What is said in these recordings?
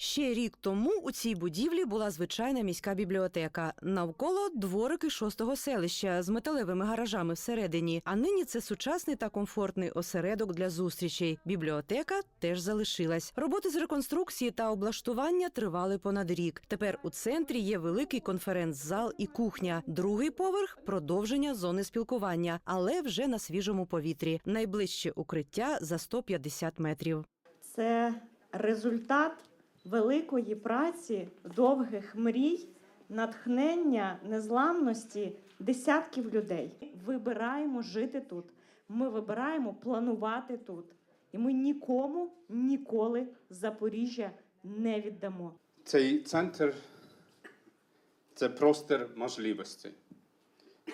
Ще рік тому у цій будівлі була звичайна міська бібліотека. Навколо дворики шостого селища з металевими гаражами всередині. А нині це сучасний та комфортний осередок для зустрічей. Бібліотека теж залишилась. Роботи з реконструкції та облаштування тривали понад рік. Тепер у центрі є великий конференц-зал і кухня. Другий поверх продовження зони спілкування, але вже на свіжому повітрі. Найближче укриття за 150 метрів. Це результат великої праці, довгих мрій, натхнення, незламності десятків людей. Вибираємо жити тут. Ми вибираємо планувати тут. І ми нікому ніколи Запоріжжя не віддамо. Цей центр це простір можливостей.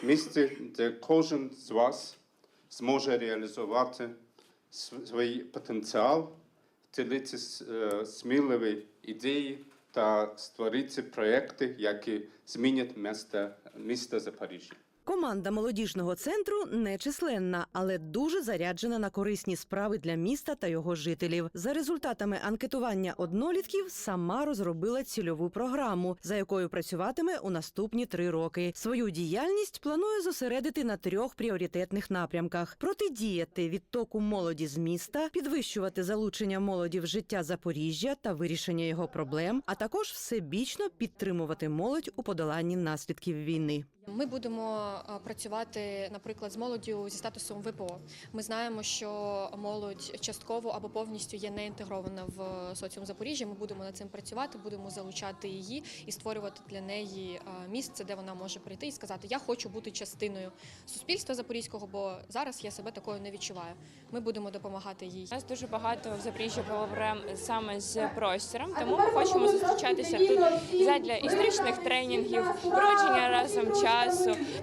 Місце, де кожен з вас зможе реалізувати св- свій потенціал, втілити е, сміливі ідеї та створити проекти, які змінять місто, місто Запоріжжя. Команда молодіжного центру нечисленна, але дуже заряджена на корисні справи для міста та його жителів. За результатами анкетування однолітків сама розробила цільову програму, за якою працюватиме у наступні три роки. Свою діяльність планує зосередити на трьох пріоритетних напрямках: протидіяти відтоку молоді з міста, підвищувати залучення молоді в життя Запоріжжя та вирішення його проблем, а також всебічно підтримувати молодь у подоланні наслідків війни. Ми будемо е, працювати, наприклад, з молоддю зі статусом ВПО. Ми знаємо, що молодь частково або повністю є не інтегрована в соціум Запоріжжя. Ми будемо над цим працювати, будемо залучати її і створювати для неї е, місце, де вона може прийти і сказати: Я хочу бути частиною суспільства запорізького, бо зараз я себе такою не відчуваю. Ми будемо допомагати їй. У нас дуже багато в Запоріжжі проблем саме з простором, тому ми хочемо зустрічатися тут задля історичних тренінгів, проводження разом часу,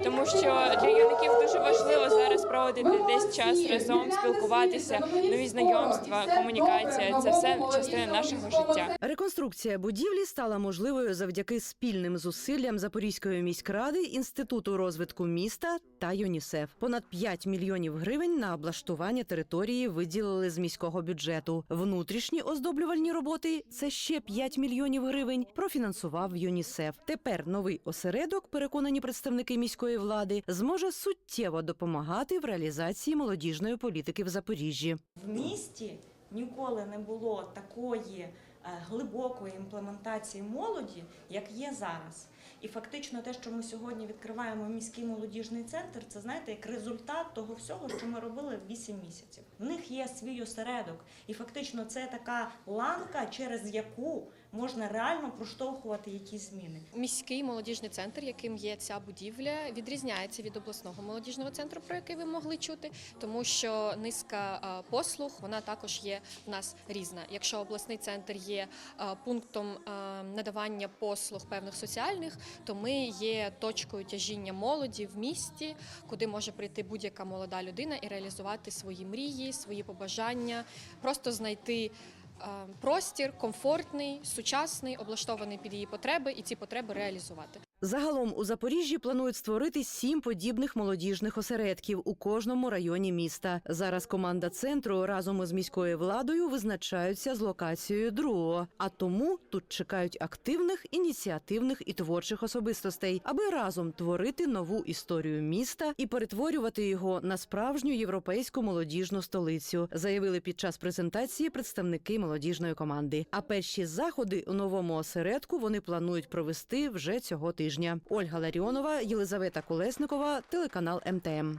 тому що для юнаків дуже важливо зараз проводити десь час разом, спілкуватися, нові знайомства, комунікація це все частина нашого життя. Реконструкція будівлі стала можливою завдяки спільним зусиллям Запорізької міськради, інституту розвитку міста та ЮНІСЕФ. Понад 5 мільйонів гривень на облаштування території виділили з міського бюджету. Внутрішні оздоблювальні роботи це ще 5 мільйонів гривень. Профінансував ЮНІСЕФ. Тепер новий осередок, переконані представники міської влади, зможе суттєво допомагати в реалізації молодіжної політики в Запоріжжі. В місті ніколи не було такої е, глибокої імплементації молоді, як є зараз. І фактично те, що ми сьогодні відкриваємо міський молодіжний центр, це знаєте, як результат того всього, що ми робили 8 місяців. В них є свій осередок, і фактично це така ланка, через яку можна реально проштовхувати якісь зміни. Міський молодіжний центр, яким є ця будівля, відрізняється від обласного молодіжного центру, про який ви могли чути, тому що низка е, послуг вона також є в нас різна. Якщо обласний центр є е, пунктом е, надавання послуг певних соціальних, то ми є точкою тяжіння молоді в місті, куди може прийти будь-яка молода людина і реалізувати свої мрії, свої побажання, просто знайти. Е, Простір комфортний, сучасний, облаштований під її потреби, і ці потреби реалізувати. Загалом у Запоріжжі планують створити сім подібних молодіжних осередків у кожному районі міста. Зараз команда центру разом із міською владою визначаються з локацією другого. А тому тут чекають активних, ініціативних і творчих особистостей, аби разом творити нову історію міста і перетворювати його на справжню європейську молодіжну столицю, заявили під час презентації представники молодіжної команди. А перші заходи у новому осередку вони планують провести вже цього тижня. Ольга Ларіонова, Єлизавета Колесникова, телеканал МТМ.